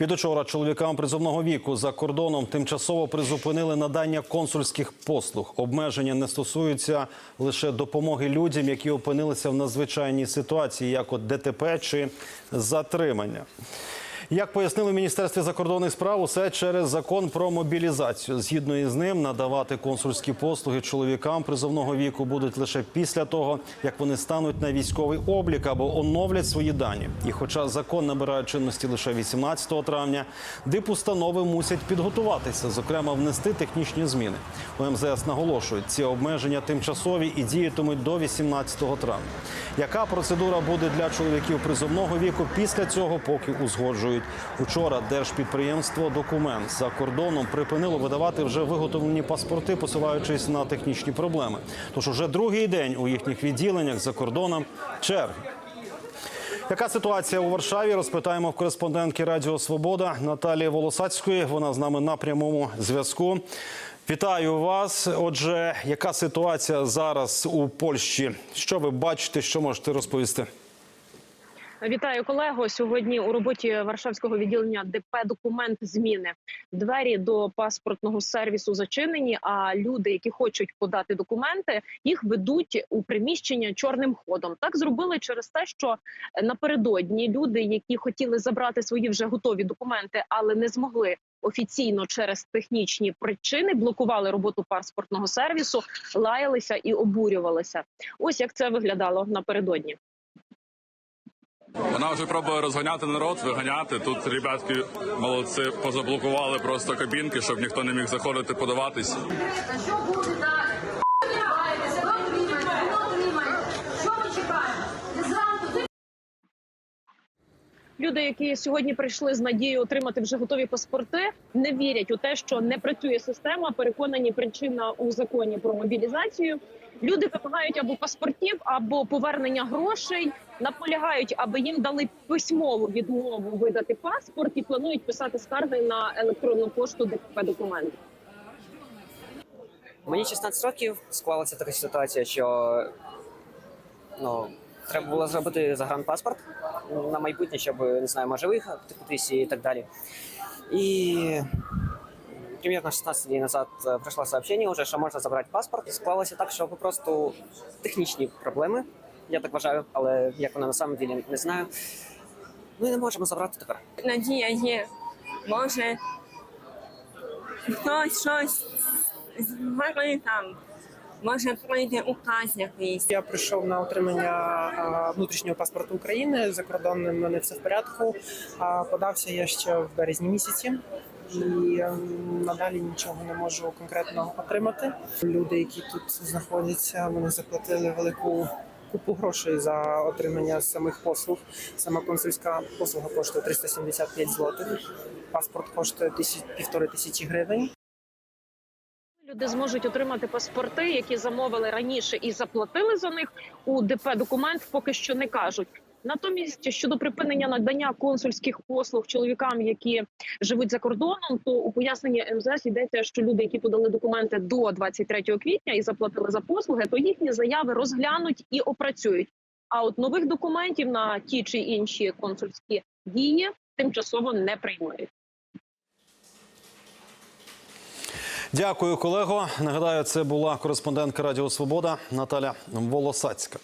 Від учора чоловікам призовного віку за кордоном тимчасово призупинили надання консульських послуг. Обмеження не стосуються лише допомоги людям, які опинилися в надзвичайній ситуації, як от ДТП чи затримання. Як пояснили Міністерстві закордонних справ, усе через закон про мобілізацію. Згідно із ним, надавати консульські послуги чоловікам призовного віку будуть лише після того, як вони стануть на військовий облік або оновлять свої дані. І хоча закон набирає чинності лише 18 травня, дипустанови мусять підготуватися, зокрема внести технічні зміни. У МЗС наголошують, ці обмеження тимчасові і діятимуть до 18 травня. Яка процедура буде для чоловіків призовного віку після цього, поки узгоджують. Учора держпідприємство Документ за кордоном припинило видавати вже виготовлені паспорти, посилаючись на технічні проблеми. Тож уже другий день у їхніх відділеннях за кордоном черги. Яка ситуація у Варшаві? Розпитаємо в кореспондентки Радіо Свобода Наталії Волосацької. Вона з нами на прямому зв'язку. Вітаю вас. Отже, яка ситуація зараз у Польщі? Що ви бачите? Що можете розповісти? Вітаю колего. Сьогодні у роботі Варшавського відділення ДП документ зміни. Двері до паспортного сервісу зачинені. А люди, які хочуть подати документи, їх ведуть у приміщення чорним ходом. Так зробили через те, що напередодні люди, які хотіли забрати свої вже готові документи, але не змогли. Офіційно через технічні причини блокували роботу паспортного сервісу, лаялися і обурювалися. Ось як це виглядало напередодні. Вона вже пробує розганяти народ, виганяти. Тут ребятки молодці позаблокували просто кабінки, щоб ніхто не міг заходити подаватись. Що буде далі? Люди, які сьогодні прийшли з надією отримати вже готові паспорти, не вірять у те, що не працює система. Переконані причина у законі про мобілізацію. Люди вимагають або паспортів, або повернення грошей. Наполягають, аби їм дали письмову відмову видати паспорт і планують писати скарги на електронну пошту ДКП документи. Мені 16 років склалася така ситуація, що ну, треба було зробити загранпаспорт на майбутнє, щоб не знаю, може виїхати кудись і так далі. І примерно 16 днів назад е, прийшло сообщение уже, що можна забрати паспорт. І склалося так, що просто технічні проблеми, я так вважаю, але як воно на самом деле не знаю. Ми не можемо забрати тепер. надія є. Може, хтось щось змогли там. Може прийде указ якийсь. Я прийшов на отримання внутрішнього паспорту України. За кордоном мене все в порядку. А, подався я ще в березні місяці. І ем, надалі нічого не можу конкретно отримати. Люди, які тут знаходяться, вони заплатили велику купу грошей за отримання самих послуг. Сама консульська послуга коштує 375 злотих. Паспорт коштує півтори тисячі гривень. Люди зможуть отримати паспорти, які замовили раніше і заплатили за них. У ДП документ поки що не кажуть. Натомість щодо припинення надання консульських послуг чоловікам, які живуть за кордоном, то у поясненні МЗС йдеться, що люди, які подали документи до 23 квітня і заплатили за послуги, то їхні заяви розглянуть і опрацюють. А от нових документів на ті чи інші консульські дії тимчасово не приймають. Дякую, колего. Нагадаю, це була кореспондентка Радіо Свобода Наталя Волосацька.